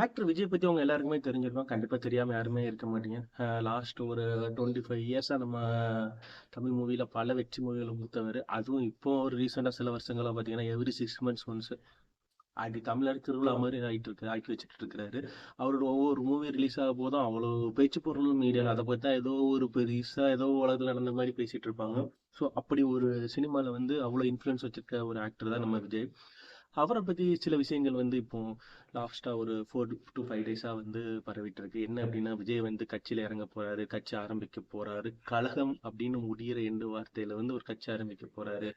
Actor Vijay பற்றி அவங்க எல்லாருக்குமே தெரிஞ்சிருக்கோம். கண்டிப்பாக தெரியாம யாருமே இருக்க மாட்டீங்க. லாஸ்ட் ஒரு டுவெண்ட்டி ஃபைவ் இயர்ஸாக நம்ம தமிழ் மூவியில் பல வெற்றி மூவிகளை கொடுத்தவர். அதுவும் இப்போ ஒரு ரீசெண்டாக சில வருஷங்களாக பார்த்தீங்கன்னா எவ்ரி சிக்ஸ் மந்த்ஸ் ஒன்ஸ் அப்படி தமிழர் திருவிழா மாதிரி ஆகிட்டு இருக்கு ஆக்கி வச்சுட்டு இருக்கிறாரு. அவரோட ஒவ்வொரு மூவி ரிலீஸ் ஆக போதும் அவ்வளோ பேச்சு பொருளும் மீடியாவில் அதை பற்றி தான் ஏதோ ஒரு பெருசாக ஏதோ உலகத்தில் நடந்த மாதிரி பேசிட்டு இருப்பாங்க. ஸோ அப்படி ஒரு சினிமாவில் வந்து அவ்வளோ இன்ஃப்ளூயன்ஸ் வச்சிருக்க ஒரு ஆக்டர் தான் நம்ம விஜய். அவரை பற்றி சில விஷயங்கள் வந்து இப்போ லாஸ்ட்டாக ஒரு ஃபோர் டு ஃபைவ் டேஸாக வந்து பரவிட்டு இருக்கு என்ன அப்படின்னா விஜய் வந்து கட்சியில் இறங்க போறாரு கட்சி ஆரம்பிக்க போறாரு. கழகம் அப்படின்னு முடியிற எண்டு வார்த்தையில வந்து ஒரு கட்சி ஆரம்பிக்க போறாரு.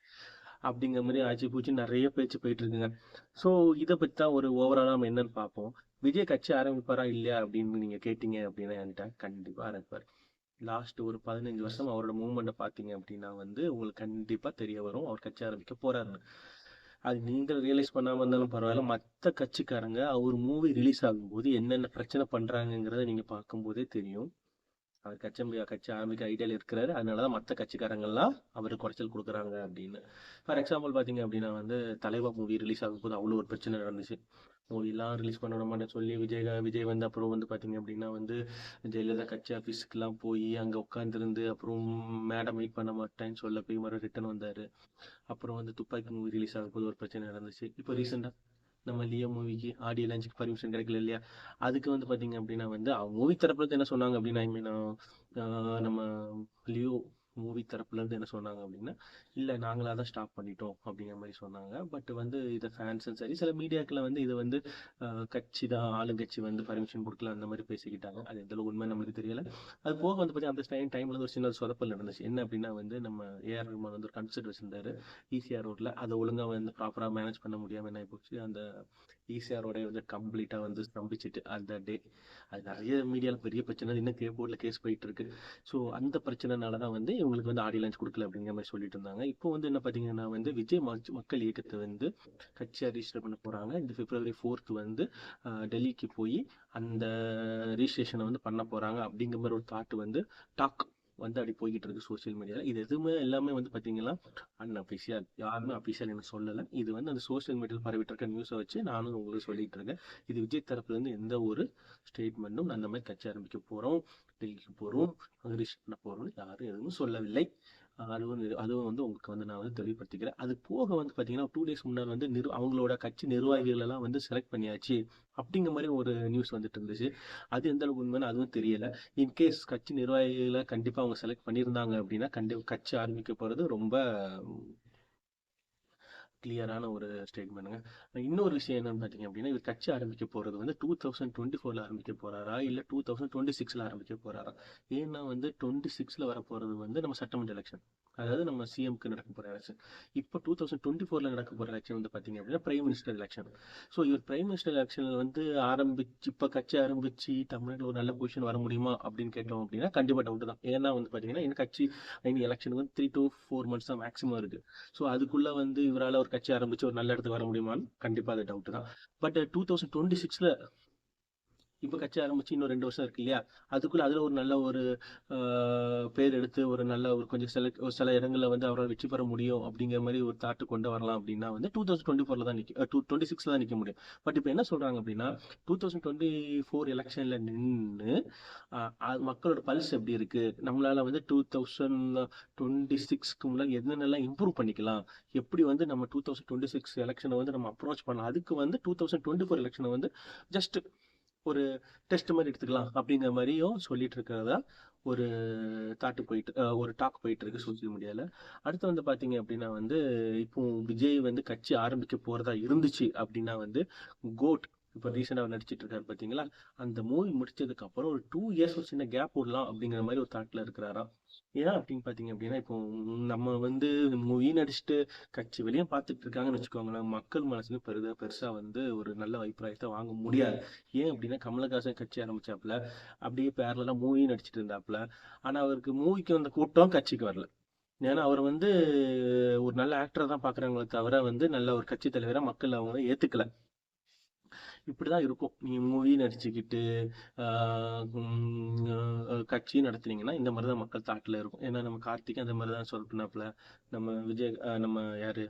அப்படிங்கிற மாதிரி ஆச்சு பூச்சி. நிறைய பேச்சு போயிட்டு இருக்குங்க. ஸோ இதை பற்றி தான் ஒரு ஓவராலாக நம்ம என்னன்னு பார்ப்போம். விஜய் கட்சி ஆரம்பிப்பாரா இல்லையா அப்படின்னு நீங்கள் கேட்டீங்க அப்படின்னா என்கிட்ட கண்டிப்பாக ஆரம்பிப்பார். லாஸ்ட் ஒரு பதினஞ்சு வருஷம் அவரோட மூவ்மெண்ட்டை பார்த்தீங்க அப்படின்னா வந்து உங்களுக்கு கண்டிப்பாக தெரிய வரும். அவர் கட்சி ஆரம்பிக்க போறாருன்னு. அது நீங்கள் ரியலைஸ் பண்ணாமல் இருந்தாலும் பரவாயில்ல. மற்ற கட்சிக்காரங்க அவர் மூவி ரிலீஸ் ஆகும்போது என்னென்ன பிரச்சனை பண்ணுறாங்கங்கிறத நீங்கள் பார்க்கும்போதே தெரியும். அவர் கட்சி கட்சி ஆரம்பிக்க ஐடியாவில் இருக்கிறாரு. அதனால தான் மற்ற கட்சிக்காரங்கள்லாம் அவருக்கு குறைச்சல் கொடுக்குறாங்க அப்படின்னு. ஃபார் எக்ஸாம்பிள் பார்த்தீங்க அப்படின்னா வந்து தலைவா மூவி ரிலீஸ் ஆகும்போது அவ்வளோ ஒரு பிரச்சனை நடந்துச்சு. மூவிலாம் ரிலீஸ் பண்ண விட சொல்லி விஜய் விஜய் வந்து அப்புறம் வந்து பார்த்தீங்க அப்படின்னா வந்து ஜெயலலிதா கட்சி ஆஃபீஸுக்கெல்லாம் போய் அங்கே உட்காந்துருந்து அப்புறம் மேடம் மீட் பண்ண மாட்டேன்னு சொல்ல போய் மறுபடியும் ரிட்டர்ன் வந்தார். அப்புறம் வந்து துப்பாக்கி மூவி ரிலீஸ் ஆகும்போது ஒரு பிரச்சனை நடந்துச்சு. இப்போ ரீசெண்டாக நம்ம லியோ மூவிக்கு ஆடியோ லான்ச்சுக்கு பர்மிஷன் கிடைக்கல இல்லையா? அதுக்கு வந்து பார்த்தீங்க அப்படின்னா வந்து மூவி தரப்புல என்ன சொன்னாங்க அப்படின்னா ஐ மீன் நம்ம லியோ மூவி தரப்புல இருந்து என்ன சொன்னாங்க அப்படின்னா இல்லை நாங்களாக தான் ஸ்டாப் பண்ணிட்டோம் அப்படிங்கிற மாதிரி சொன்னாங்க. பட் வந்து இதை ஃபேன்ஸும் சரி சில மீடியாக்களை வந்து இது வந்து கட்சி தான் ஆளுங்கட்சி வந்து பர்மிஷன் கொடுக்கல அந்த மாதிரி பேசிக்கிட்டாங்க. அது எந்த உண்மை நம்மளுக்கு தெரியல. அது போக வந்து பார்த்தீங்கன்னா அந்த டைம் டைம்ல ஒரு சின்ன சொதப்பல் நடந்துச்சு. என்ன அப்படின்னா வந்து நம்ம ஏஆர் ரஹ்மான் வந்து ஒரு கன்சர்ட் வச்சிருந்தாரு ஈசிஆர் ரோட்ல. அதை ஒழுங்காக வந்து ப்ராப்பராக மேனேஜ் பண்ண முடியாமல் என்ன போச்சு அந்த ஈசிஆரோட வந்து கம்ப்ளீட்டாக வந்து ஸ்தம்பிச்சிட்டு அந்த டே அது நிறைய மீடியாவில் பெரிய பிரச்சனை இன்னும் கே போர்டில் கேஸ் போயிட்டு இருக்கு. ஸோ அந்த பிரச்சனைனால தான் வந்து இவங்களுக்கு வந்து ஆடியோ லான்ச் கொடுக்கல அப்படிங்கிற மாதிரி சொல்லிட்டு இருந்தாங்க. இப்போ வந்து என்ன பார்த்தீங்கன்னா வந்து விஜய் மக்கள் இயக்கத்தை வந்து கட்சியாக ரிஜிஸ்டர் பண்ண போகிறாங்க இந்த பிப்ரவரி ஃபோர்த் வந்து டெல்லிக்கு போய் அந்த ரிஜிஸ்ட்ரேஷனை வந்து பண்ண போகிறாங்க அப்படிங்கிற மாதிரி ஒரு தாட் வந்து டாக் வந்து அப்படி போய்கிட்டு இருக்கு சோஷியல் மீடியாவில் இது எதுவுமே எல்லாமே வந்து பார்த்தீங்கன்னா அன்அஃபிஷியல் யாருமே அஃபிஷியல் எனக்கு சொல்லலை. இது வந்து அந்த சோஷியல் மீடியாவில் பரவிட்டு இருக்க நியூஸை வச்சு நானும் உங்களுக்கு சொல்லிட்டு இருக்கேன். இது விஜய் தரப்புலேருந்து எந்த ஒரு ஸ்டேட்மெண்ட்டும் அந்த மாதிரி கட்சி ஆரம்பிக்க போகிறோம் டெல்லிக்கு போகிறோம் அங்கே பண்ண போகிறோம் யாரும் எதுவும் சொல்லவில்லை. அதுவும் அதுவும் வந்து உங்களுக்கு வந்து நான் வந்து தெளிவுபடுத்திக்கிறேன். அது போக வந்து பார்த்தீங்கன்னா டூ டேஸ் முன்னாடி வந்து நிரு அவங்களோட கட்சி நிர்வாகிகளெல்லாம் வந்து செலக்ட் பண்ணியாச்சு. அப்படிங்கிற மாதிரி ஒரு நியூஸ் வந்துட்டு இருந்துச்சு. அது எந்த அளவுக்கு உண்மைன்னு அதுவும் தெரியல. இன்கேஸ் கட்சி நிர்வாகிகளை கண்டிப்பாக அவங்க செலக்ட் பண்ணியிருந்தாங்க அப்படின்னா கண்டி கட்சி ஆரம்பிக்க போகிறது ரொம்ப கிளியரான ஒரு ஸ்டேட்மெண்ட்டுங்க இன்னொரு விஷயம் என்னன்னு பார்த்தீங்க அப்படின்னா இவர் கட்சி ஆரம்பிக்க போகிறது வந்து டூ தௌசண்ட் டுவெண்ட்டி ஃபோரில் ஆரம்பிக்க போகிறாரா இல்லை டூ தௌசண்ட் டுவெண்ட்டி சிக்ஸில் ஆரம்பிக்க போகிறாரா ஏன்னா வந்து டுவெண்ட்டி சிக்ஸில் வர போகிறது வந்து நம்ம சட்டமன்ற எலெக்ஷன் அதாவது நம்ம சிஎம்க்கு நடக்க போகிற எலெக்ஷன் இப்போ டூ தௌசண்ட் டுவெண்ட்டி ஃபோரில் நடக்க போகிற எலெக்ஷன் வந்து பார்த்தீங்க அப்படின்னா பிரைம் மினிஸ்டர் எலெக்ஷன் ஸோ இவர் பிரைம் மினிஸ்டர் எலெக்ஷனில் வந்து ஆரம்பிச்சு இப்போ கட்சி ஆரம்பிச்சு தமிழ்நாட்டில் ஒரு நல்ல பொசிஷன் வர முடியுமா அப்படின்னு கேட்டோம் அப்படின்னா கண்டிப்பாக டவுட் தான். ஏன்னா வந்து பார்த்தீங்கன்னா இந்த கட்சி இனி எலெக்ஷனுக்கு வந்து த்ரீ டு ஃபோர் மந்த்ஸ் தான் மேக்ஸிமம் இருக்குது ஸோ அதுக்குள்ளே வந்து இவரால் ஒரு கட்சி ஆரம்பிச்சு ஒரு நல்ல இடத்துக்கு வர முடியுமான்னு கண்டிப்பா அது டவுட் தான். பட் டூ தௌசண்ட் டுவெண்ட்டி சிக்ஸ்ல இப்போ கட்சி ஆரம்பிச்சு இன்னும் ரெண்டு வருஷம் இருக்கு இல்லையா? அதுக்குள்ள அதில் ஒரு நல்ல ஒரு பேர் எடுத்து ஒரு நல்ல ஒரு கொஞ்சம் சில ஒரு சில இடங்களில் வந்து அவரால் வெற்றி பெற முடியும் அப்படிங்கிற மாதிரி ஒரு தாட்டு கொண்டு வரலாம் அப்படின்னா வந்து டூ தௌசண்ட் டுவெண்ட்டி ஃபோரில் தான் நிற்க டூ டுவெண்ட்டி சிக்ஸில் தான் நிற்க முடியும். பட் இப்போ என்ன சொல்கிறாங்க அப்படின்னா டூ தௌசண்ட் டுவெண்ட்டி ஃபோர் எலெக்ஷனில் நின்று மக்களோட பல்ஸ் எப்படி இருக்கு? நம்மளால வந்து டூ தௌசண்ட் டுவெண்ட்டி சிக்ஸ்க்கு முன்னாடி என்னென்னலாம் இம்ப்ரூவ் பண்ணிக்கலாம்? எப்படி வந்து நம்ம டூ தௌசண்ட் டுவெண்ட்டி சிக்ஸ் எலெக்ஷனை வந்து நம்ம அப்ரோச் பண்ணலாம்? அதுக்கு வந்து டூ தௌசண்ட் டுவெண்ட்டி ஃபோர் எலெக்ஷனை வந்து ஜஸ்ட் ஒரு டெஸ்ட் மாதிரி எடுத்துக்கலாம் அப்படிங்கிற மாதிரியும் சொல்லிட்டு இருக்கிறதா ஒரு தாட்டு போயிட்டு ஒரு டாக் போயிட்டு இருக்கு சோசியல் மீடியாவில் அடுத்து வந்து பார்த்தீங்க அப்படின்னா வந்து இப்போ விஜய் வந்து கட்சி ஆரம்பிக்க போகிறதா இருந்துச்சு அப்படின்னா வந்து கோட் இப்போ ரீசெண்டாக நடிச்சிட்டு இருக்காரு பார்த்தீங்களா அந்த மூவி முடிச்சதுக்கு அப்புறம் ஒரு டூ இயர்ஸ் ஒரு சின்ன கேப் விடலாம் அப்படிங்கிற மாதிரி ஒரு தாட்டில் இருக்கிறாரா? ஏன் அப்படின்னு பார்த்தீங்க அப்படின்னா இப்போ நம்ம வந்து மூவி நடிச்சுட்டு கட்சி வெளியே பார்த்துட்டு இருக்காங்கன்னு வச்சுக்கோங்களேன் மக்கள் மனசுக்கு பெருதா பெருசாக வந்து ஒரு நல்ல அபிப்பிராயத்தை வாங்க முடியாது. ஏன் அப்படின்னா கமலஹாசன் கட்சி ஆரம்பிச்சாப்புல அப்படியே பேரலாம் மூவி நடிச்சிட்டு இருந்தாப்புல ஆனால் அவருக்கு மூவிக்கு வந்த கூட்டம் கட்சிக்கு வரல. ஏன்னா அவர் வந்து ஒரு நல்ல ஆக்டரை தான் பார்க்குறாங்களே தவிர வந்து நல்ல ஒரு கட்சி தலைவராக மக்கள் அவங்க ஏற்றுக்கல இப்படிதான் இருக்கும். நீங்கள் மூவி நடிச்சுக்கிட்டு ஆஹ் கட்சி நடத்துனீங்கன்னா இந்த மாதிரி தான் மக்கள் தாட்டில் இருக்கும். ஏன்னா நம்ம கார்த்திக் அந்த மாதிரி தான் சொல்லினாப்புல நம்ம விஜய் நம்ம யாரு?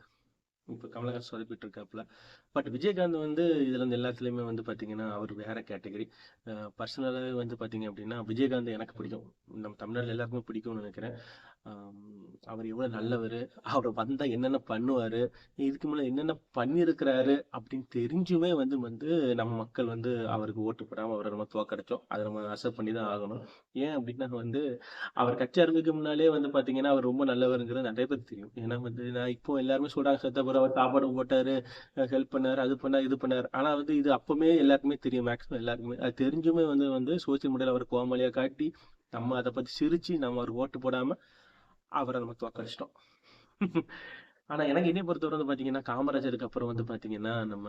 இப்போ கமலஹாசன் சொதப்பிட்டு இருக்காப்புல பட் விஜயகாந்த் வந்து இதுல இருந்து எல்லாத்துலயுமே வந்து பாத்தீங்கன்னா அவர் வேற கேட்டகரி. பர்சனலாகவே வந்து பாத்தீங்க அப்படின்னா விஜயகாந்த் எனக்கு பிடிக்கும். நம்ம தமிழ்நாட்டில் எல்லாருக்குமே பிடிக்கும்னு நினைக்கிறேன். அவர் எவ்வளவு நல்லவர் அவர் வந்தால் என்னென்ன பண்ணுவாரு இதுக்கு முன்னே என்னென்ன பண்ணியிருக்கிறாரு அப்படின்னு தெரிஞ்சுமே வந்து வந்து நம்ம மக்கள் வந்து அவருக்கு ஓட்டு போடாமல் அவரை நம்ம தோக்கடிச்சோம் அதை நம்ம அசர் பண்ணி தான் ஆகணும். ஏன் அப்படின்னா வந்து அவர் கட்சி ஆரம்பிக்க முன்னாலே வந்து பார்த்தீங்கன்னா அவர் ரொம்ப நல்லவருங்கிறது நிறைய பேர் தெரியும். ஏன்னா வந்து நான் இப்போ எல்லாருமே சொல்றாங்க சத்தபுரம் அவர் சாப்பாடு போட்டார் ஹெல்ப் பண்ணாரு அது பண்ணார் இது பண்ணாரு. ஆனால் வந்து இது அப்போவுமே எல்லாருக்குமே தெரியும் மேக்ஸிமம் எல்லாருக்குமே. அது தெரிஞ்சுமே வந்து வந்து சோசியல் மீடியாவில் அவர் கோமாளியாக காட்டி நம்ம அதை பற்றி சிரித்து நம்ம அவர் ஓட்டு போடாமல் அவரை நம்ம தோக்கடிச்சிட்டோம் ஆனா எனக்கு என்னை பொறுத்தவரை வந்து பாத்தீங்கன்னா காமராஜருக்கு அப்புறம் வந்து பாத்தீங்கன்னா நம்ம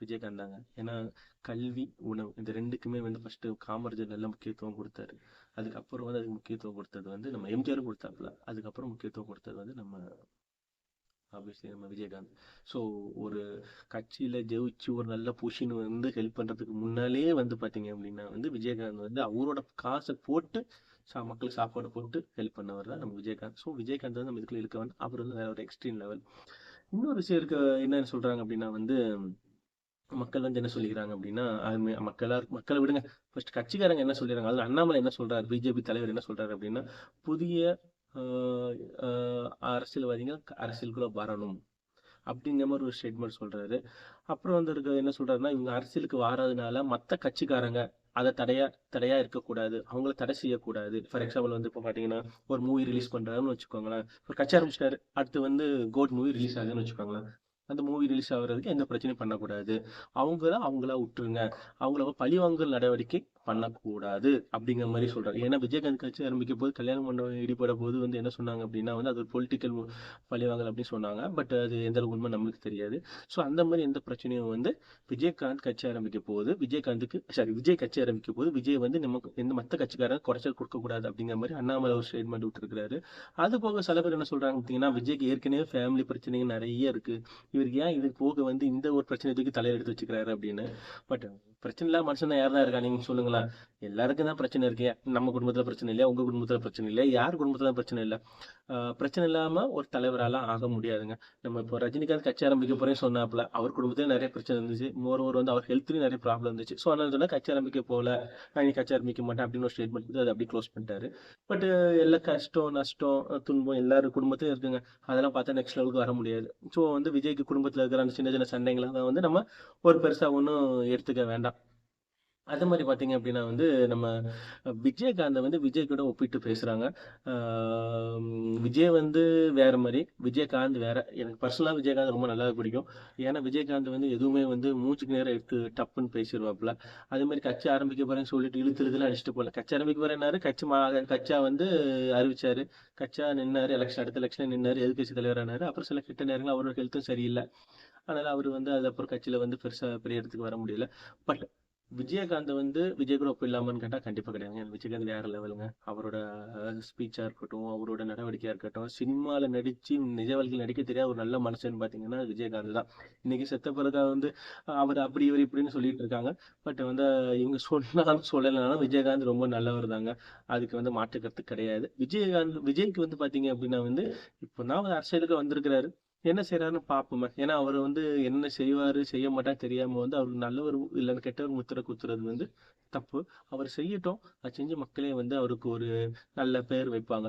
விஜயகாந்த் தாங்க. ஏன்னா கல்வி உணவு இந்த ரெண்டுக்குமே வந்து ஃபர்ஸ்ட் காமராஜர் நல்ல முக்கியத்துவம் கொடுத்தாரு. அதுக்கப்புறம் வந்து அதுக்கு முக்கியத்துவம் கொடுத்தது வந்து நம்ம எம்ஜிஆர் கொடுத்தாப்புல. அதுக்கப்புறம் முக்கியத்துவம் கொடுத்தது வந்து நம்ம ஆப்வியஸ்லி நம்ம விஜயகாந்த். ஸோ ஒரு கட்சியில ஜெயிச்சு ஒரு நல்ல பொசிஷன் வந்து ஹெல்ப் பண்றதுக்கு முன்னாலே வந்து பாத்தீங்க அப்படின்னா வந்து விஜயகாந்த் வந்து அவரோட காசை போட்டு சா மக்களுக்கு சாப்பாடு போட்டு ஹெல்ப் பண்ணவர் தான் நம்ம விஜயகாந்த். ஸோ விஜயகாந்த் வந்து நம்ம இதுக்குள்ள இருக்க வந்து அவர் வந்து வேற ஒரு எக்ஸ்ட்ரீம் லெவல் இன்னொரு விஷயம் இருக்க என்னன்னு சொல்றாங்க அப்படின்னா வந்து மக்கள் வந்து என்ன சொல்லிக்கிறாங்க அப்படின்னா அது மக்களா மக்களை விடுங்க. ஃபர்ஸ்ட் கட்சிக்காரங்க என்ன சொல்லிடுறாங்க அதில் அண்ணாமலை என்ன சொல்றாரு? பிஜேபி தலைவர் என்ன சொல்றாரு அப்படின்னா புதிய அரசியல்வாதிகள் அரசியலுக்குள்ள வரணும். அப்படிங்கிற மாதிரி ஒரு ஸ்டேட்மெண்ட் சொல்றாரு. அப்புறம் வந்து இருக்க என்ன சொல்றாருன்னா இவங்க அரசியலுக்கு வாராதனால மற்ற கட்சிக்காரங்க அதை தடையா தடையா இருக்கக்கூடாது. அவங்கள தடை செய்யக்கூடாது. ஃபார் எக்ஸாம்பிள் வந்து இப்போ பார்த்தீங்கன்னா ஒரு மூவி ரிலீஸ் பண்றாருன்னு வச்சுக்கோங்களேன். ஒரு கட்சி ஆரம்பிச்சிட்டாரு அடுத்து வந்து கோட் மூவி ரிலீஸ் ஆகுதுன்னு வச்சுக்கோங்களேன். அந்த மூவி ரிலீஸ் ஆகுறதுக்கு எந்த பிரச்சனையும் பண்ணக்கூடாது. அவங்கள அவங்கள விட்டுருங்க அவங்கள பழிவாங்கல் நடவடிக்கை பண்ணக்கூடாது அப்படிங்கிற மாதிரி சொல்றாரு. ஏன்னா விஜயகாந்த் கட்சி ஆரம்பிக்கும் போது கல்யாண மண்டபம் ஈடுபட போது வந்து என்ன சொன்னாங்க அப்படின்னா வந்து அது ஒரு பொலிட்டிக்கல் பழிவாங்கல் அப்படின்னு சொன்னாங்க. பட் அது எந்த அளவுக்கு உண்மை நம்மளுக்கு தெரியாது. ஸோ அந்த மாதிரி எந்த பிரச்சனையும் வந்து விஜயகாந்த் கட்சி ஆரம்பிக்க போது விஜயகாந்துக்கு சாரி விஜய் கட்சி ஆரம்பிக்க போது விஜய் வந்து நமக்கு எந்த மற்ற கட்சிக்காரங்க குறைச்சல் கொடுக்கக்கூடாது அப்படிங்கிற மாதிரி அண்ணாமலை ஒரு ஸ்டேட்மெண்ட் விட்டுருக்காரு அது போக சில பேர் என்ன சொல்றாங்க பார்த்தீங்கன்னா விஜய்க்கு ஏற்கனவே ஃபேமிலி பிரச்சனைகள் நிறைய இருக்கு. இவருக்கு ஏன் இது போக வந்து இந்த ஒரு பிரச்சனை தூக்கி தலையில எடுத்து வச்சுக்கிறாரு அப்படின்னு? பட் பிரச்சனை இல்லாம மனுஷன் தான் யார் தான் இருக்கா நீங்க சொல்லுங்களேன். எல்லாருக்கும் தான் பிரச்சனை இருக்கு. நம்ம குடும்பத்துல பிரச்சனை இல்லையா? உங்க குடும்பத்துல பிரச்சனை இல்லையா? யார் குடும்பத்துல பிரச்சனை இல்லை? ஆஹ் பிரச்சனை இல்லாம ஒரு தலைவரால ஆக முடியாதுங்க. நம்ம இப்போ ரஜினிகாந்த் கட்சி ஆரம்பிக்க போறேன்னு சொன்னாப்புல அவர் குடும்பத்திலே நிறைய பிரச்சனை இருந்துச்சு. மோர் ஒரு வந்து அவர் ஹெல்த்லேயும் நிறைய ப்ராப்ளம் இருந்துச்சு. ஸோ அதனால சொன்னால் கட்சி ஆரம்பிக்க போல நான் இனி கட்சி ஆரம்பிக்க மாட்டேன் அப்படின்னு ஒரு ஸ்டேட்மெண்ட் கொடுத்து அதை அப்படி க்ளோஸ் பண்ணிட்டாரு. பட் எல்லா கஷ்டம் நஷ்டம் துன்பம் எல்லாரும் குடும்பத்திலும் இருக்குங்க. அதெல்லாம் பார்த்தா நெக்ஸ்ட் லெவலுக்கு வர முடியாது. ஸோ வந்து விஜய்க்கு குடும்பத்துல இருக்கிற அந்த சின்ன சின்ன சண்டைகளை தான் வந்து நம்ம ஒரு பெருசா ஒன்றும் எடுத்துக்க வேண்டாம். அதே மாதிரி பார்த்தீங்க அப்படின்னா வந்து நம்ம விஜயகாந்தை வந்து விஜய் கூட ஒப்பிட்டு பேசுகிறாங்க விஜய் வந்து வேற மாதிரி விஜயகாந்த் வேற. எனக்கு பர்சனலாக விஜயகாந்த் ரொம்ப நல்லா பிடிக்கும். ஏன்னா விஜயகாந்த் வந்து எதுவுமே வந்து மூச்சுக்கு நேரம் எடுத்து டப்புன்னு பேசிடுவாப்புல அதே மாதிரி கட்சி ஆரம்பிக்க போகிறேன்னு சொல்லிட்டு இழுத்து இழுத்துல அடிச்சுட்டு போல கட்சி ஆரம்பிக்க போகிறேன்னாரு கட்சி மா கட்சா வந்து அறிவிச்சார். கட்சா நின்னார். எலெக்ஷன் அடுத்த எலெக்ஷன் நின்னார். எதிர்கட்சி தலைவரானார் அப்புறம் சில கிட்ட நேரங்கள் அவரோட ஹெல்த்தும் சரியில்லை. அதனால் அவர் வந்து அதுக்கப்புறம் கட்சியில் வந்து பெருசாக பெரிய இடத்துக்கு வர முடியல. பட் விஜயகாந்த் வந்து விஜய் குரூப் இல்லாமன்னு கேட்டா கண்டிப்பா கிடையாது விஜயகாந்த் வேற லெவலுங்க அவரோட ஸ்பீச்சா இருக்கட்டும் அவரோட நடவடிக்கையா இருக்கட்டும் சினிமால நடிச்சு நிஜ வாழ்க்கையில் நடிக்க தெரியாத ஒரு நல்ல மனுஷன் பாத்தீங்கன்னா விஜயகாந்த் தான். இன்னைக்கு செத்த பிறகு வந்து அவர் அப்படி இவர் இப்படின்னு சொல்லிட்டு இருக்காங்க. பட் வந்து இவங்க சொன்னாலும் சொல்லலைனாலும் விஜயகாந்த் ரொம்ப நல்லவர் தாங்க. அதுக்கு வந்து மாற்று கருத்து கிடையாது. விஜயகாந்த் விஜய்க்கு வந்து பாத்தீங்க அப்படின்னா வந்து இப்போ தான் அரசியலுக்கு வந்திருக்கிறாரு. என்ன செய்யறாருன்னு பார்ப்போமே ஏன்னா அவர் வந்து என்ன செய்வாரு செய்ய மாட்டா தெரியாம வந்து அவர் நல்லவர் இல்லைன்னு கெட்டவர் முத்திரை குத்துறது வந்து தப்பு. அவர் செய்யட்டும். அது செஞ்சு மக்களே வந்து அவருக்கு ஒரு நல்ல பேர் வைப்பாங்க.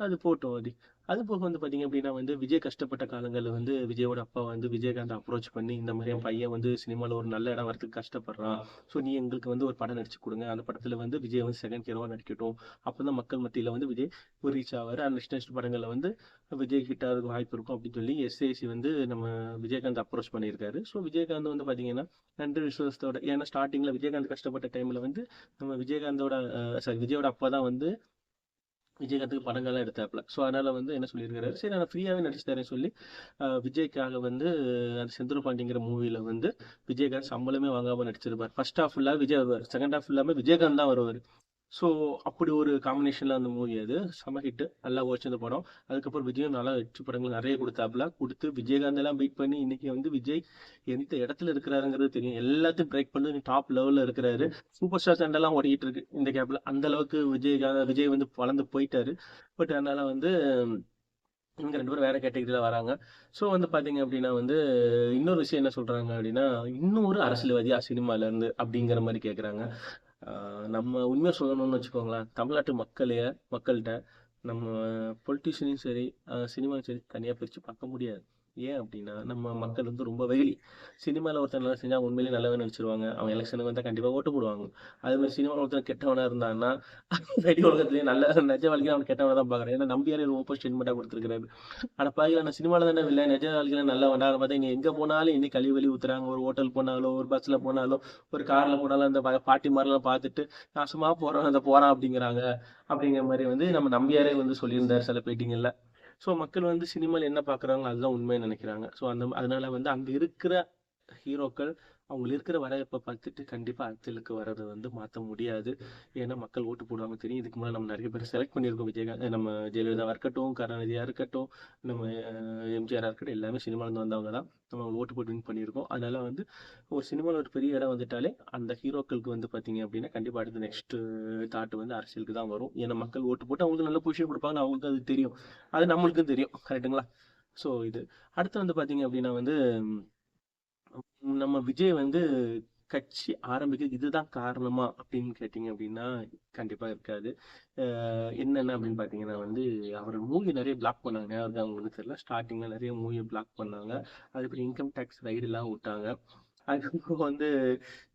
அது போட்டோம் அது அது போக வந்து பார்த்தீங்க அப்படின்னா வந்து விஜய் கஷ்டப்பட்ட காலங்களில் வந்து விஜயோட அப்பா வந்து விஜயகாந்த் அப்ரோச் பண்ணி இந்த மாதிரி என் பையன் வந்து சினிமாவில் ஒரு நல்ல இடம் வரதுக்கு கஷ்டப்படுறான். ஸோ நீ எங்களுக்கு வந்து ஒரு படம் நடிச்சு கொடுங்க. அந்த படத்தில் வந்து விஜய் வந்து செகண்ட் ஹீரோவா நடிக்கட்டும். அப்போ தான் மக்கள் மத்தியில் வந்து விஜய் ஒரு ரீச் ஆவார். அந்த நெக்ஸ்ட் நெக்ஸ்ட் படங்களில் வந்து விஜய் கிட்ட அதுக்கு வாய்ப்பு இருக்கும் அப்படின்னு சொல்லி எஸ்ஏசி வந்து நம்ம விஜயகாந்த் அப்ரோச் பண்ணியிருக்காரு. ஸோ விஜயகாந்த் வந்து பார்த்தீங்கன்னா நன்றி விசுவாசத்தோட ஏன்னா ஸ்டார்டிங்கில் விஜயகாந்த் கஷ்டப்பட்ட டைமில் வந்து நம்ம விஜயகாந்தோட சாரி விஜயோட அப்பா தான் வந்து விஜயகாந்துக்கு படங்கள்லாம் எடுத்தாப்புல. ஸோ அதனால வந்து என்ன சொல்லியிருக்காரு சரி நான் ஃப்ரீயாகவே நடிச்சு தரேன் சொல்லி ஆஹ் விஜய்க்காக வந்து அந்த செந்தூர் பாண்டிங்கிற மூவில வந்து விஜயகாந்த் சம்பளமே வாங்காம நடிச்சிருப்பார். ஃபர்ஸ்ட் ஹாஃப் ஃபுல்லாக விஜய் வருவார். செகண்ட் ஹாஃப் ஃபுல்லாமே விஜயகாந்த் தான் வருவார். ஸோ அப்படி ஒரு காம்பினேஷனில் அந்த மூவி அது. செம ஹிட்டு நல்லா அந்த படம். அதுக்கப்புறம் விஜயும் நல்லா வெற்றி படங்கள் நிறைய கொடுத்தாப்புல. கொடுத்து விஜயகாந்த் எல்லாம் வெயிட் பண்ணி இன்னைக்கு வந்து விஜய் எந்த இடத்துல இருக்கிறாருங்கிறது தெரியும். எல்லாத்தையும் பிரேக் பண்ணி டாப் லெவலில் இருக்கிறாரு. சூப்பர் ஸ்டார் சண்டெல்லாம் ஓடிக்கிட்டு இருக்கு இந்த கேப்ல அந்த அளவுக்கு விஜயகாந்த் விஜய் வந்து வளர்ந்து போயிட்டாரு. பட் அதனால வந்து இவங்க ரெண்டு பேரும் வேற கேட்டகரியில் வராங்க. ஸோ வந்து பார்த்தீங்க அப்படின்னா வந்து இன்னொரு விஷயம் என்ன சொல்கிறாங்க அப்படின்னா இன்னொரு அரசியல்வாதியா சினிமால இருந்து அப்படிங்கிற மாதிரி கேட்குறாங்க நம்ம உண்மையாக சொல்லணும்னு வச்சுக்கோங்களேன் தமிழ்நாட்டு மக்களையே மக்கள்கிட்ட நம்ம பொலிட்டிஷியனையும் சரி சினிமாவும் சரி தனியாக பிரித்து பார்க்க முடியாது. ஏன் அப்படின்னா நம்ம மக்கள் வந்து ரொம்ப வெகுளி சினிமாவில் ஒருத்தன் நல்லா செஞ்சால் உண்மையிலேயே நல்லவன் நினச்சிருவாங்க அவன் எலெக்ஷனுக்கு வந்தால் கண்டிப்பாக ஓட்டு போடுவாங்க. அது மாதிரி சினிமாவில் ஒருத்தன் கெட்டவனாக இருந்தான்னா வெளி உலகத்துலேயே நல்ல நிஜ வாழ்க்கையில் அவன் கெட்டவனாக தான் பார்க்குறேன். ஏன்னா நம்பியார் ரொம்ப ஸ்டேட்மெண்ட்டாக கொடுத்துருக்காரு ஆனால் பாதியில் நான் சினிமாவில் தானே இல்லை நிஜ வாழ்க்கையில் நல்லா வேண்டாம் பார்த்தா இங்கே எங்கே போனாலும் இனி கழிவு வழி ஊற்றுறாங்க ஒரு ஹோட்டல் போனாலோ ஒரு பஸ்ஸில் போனாலோ ஒரு காரில் போனாலும் அந்த பாட்டி மாதிரிலாம் பார்த்துட்டு நாசமாக போகிறோம் அந்த போகிறான் அப்படிங்கிறாங்க. அப்படிங்கிற மாதிரி வந்து நம்ம நம்பியாரே வந்து சொல்லியிருந்தார் சில பேட்டிங்களில். ஸோ மக்கள் வந்து சினிமாவில் என்ன பார்க்குறாங்களோ அதுதான் உண்மைன்னு நினைக்கிறாங்க. ஸோ அந்த அதனால வந்து அங்கே இருக்கிற ஹீரோக்கள் அவங்களுக்கு இருக்கிற வரவேற்பை பார்த்துட்டு கண்டிப்பாக அரசியலுக்கு வர்றதை வந்து மாற்ற முடியாது. ஏன்னா மக்கள் ஓட்டு போடுவாங்க தெரியும். இதுக்கு முன்னாடி நம்ம நிறைய பேர் செலக்ட் பண்ணியிருக்கோம். விஜயகாந்த் நம்ம ஜெயலலிதாவாக இருக்கட்டும் கருணாநிதியாக இருக்கட்டும் நம்ம எம்ஜிஆராக இருக்கட்டும் எல்லாமே சினிமாலேருந்து வந்தவங்க தான். நம்ம ஓட்டு போட்டு வின் பண்ணியிருக்கோம். அதனால வந்து ஒரு சினிமாவில் ஒரு பெரிய இடம் வந்துட்டாலே அந்த ஹீரோக்களுக்கு வந்து பார்த்தீங்க அப்படின்னா கண்டிப்பாக அடுத்த நெக்ஸ்ட் தாட் வந்து அரசியலுக்கு தான் வரும். ஏன்னா மக்கள் ஓட்டு போட்டு அவங்களுக்கு நல்ல பொசிஷன் கொடுப்பாங்க அவங்களுக்கு அது தெரியும். அது நம்மளுக்கும் தெரியும். கரெக்டுங்களா ஸோ இது. அடுத்து வந்து பார்த்தீங்க அப்படின்னா வந்து நம்ம விஜய் வந்து கட்சி ஆரம்பிக்க இதுதான் காரணமா அப்படின்னு கேட்டிங்க அப்படின்னா கண்டிப்பா இருக்காது. அஹ் என்னென்ன அப்படின்னு பார்த்தீங்கன்னா வந்து அவர் மூவி நிறைய பிளாக் பண்ணாங்க. அது அவங்களுக்கு தெரியல. ஸ்டார்டிங்ல நிறைய மூவியை பிளாக் பண்ணாங்க. அதுக்கப்புறம் இன்கம் டேக்ஸ் ரைடுலாம் விட்டாங்க. அதுக்கப்புறம் வந்து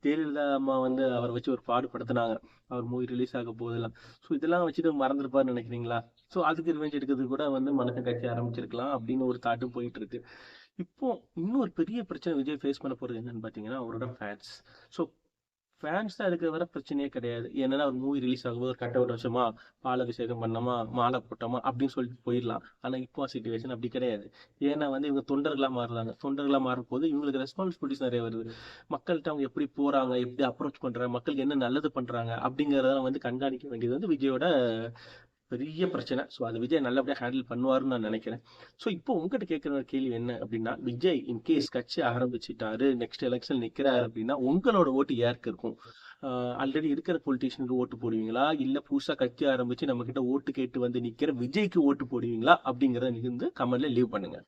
ஜெயலலிதா அம்மா வந்து அவரை வச்சு ஒரு பாடுபடுத்தினாங்க. அவர் மூவி ரிலீஸ் ஆக போதெல்லாம். ஸோ இதெல்லாம் வச்சுட்டு மறந்துருப்பாருன்னு நினைக்கிறீங்களா? ஸோ அதுக்கு ரிவெஞ்ச் எடுக்கிறதுக்கு கூட வந்து மனுஷன் கட்சி ஆரம்பிச்சிருக்கலாம் அப்படின்னு ஒரு தாட்டும் போயிட்டு இருக்கு. இப்போ இன்னொரு பெரிய பிரச்சனை விஜய் ஃபேஸ் பண்ண போறது என்னன்னு பார்த்தீங்கன்னா அவரோட ஃபேன்ஸ் ஸோ ஃபேன்ஸ் தான் இருக்கிற வர பிரச்சனையே கிடையாது. ஏன்னா ஒரு மூவி ரிலீஸ் ஆகும்போது ஒரு கட் அவுட் வச்சோமா பால் அபிஷேகம் பண்ணோமா மாலை போட்டோமா அப்படின்னு சொல்லிட்டு போயிடலாம். ஆனால் இப்போ சுச்சுவேஷன் அப்படி கிடையாது. ஏன்னா வந்து இவங்க தொண்டர்களாக மாறுறாங்க. தொண்டர்களாக மாறும்போது இவங்களுக்கு ரெஸ்பான்சிபிலிட்டிஸ் நிறைய வருது. மக்கள்கிட்ட அவங்க எப்படி போறாங்க எப்படி அப்ரோச் பண்றாங்க மக்களுக்கு என்ன நல்லது பண்றாங்க அப்படிங்கிறதெல்லாம் வந்து கண்காணிக்க வேண்டியது வந்து விஜயோட பெரிய பிரச்சனை. ஸோ அது விஜய் நல்லபடியாக ஹேண்டில் பண்ணுவாருன்னு நான் நினைக்கிறேன். ஸோ இப்போ உங்ககிட்ட கேட்குற கேள்வி என்ன அப்படின்னா விஜய் இன்கேஸ் கட்சி ஆரம்பிச்சிட்டாரு நெக்ஸ்ட் எலெக்ஷன் நிற்கிறாரு அப்படின்னா உங்களோட ஓட்டு யாருக்கு இருக்கும்? ஆல்ரெடி இருக்கிற பொலிட்டீஷியனுக்கு ஓட்டு போடுவீங்களா? இல்லை புதுசாக கட்சி ஆரம்பிச்சு நம்ம கிட்ட ஓட்டு கேட்டு வந்து நிற்கிற விஜய்க்கு ஓட்டு போடுவீங்களா? அப்படிங்கிறத நீங்க வந்து கமெண்ட்ல லீவ் பண்ணுங்க.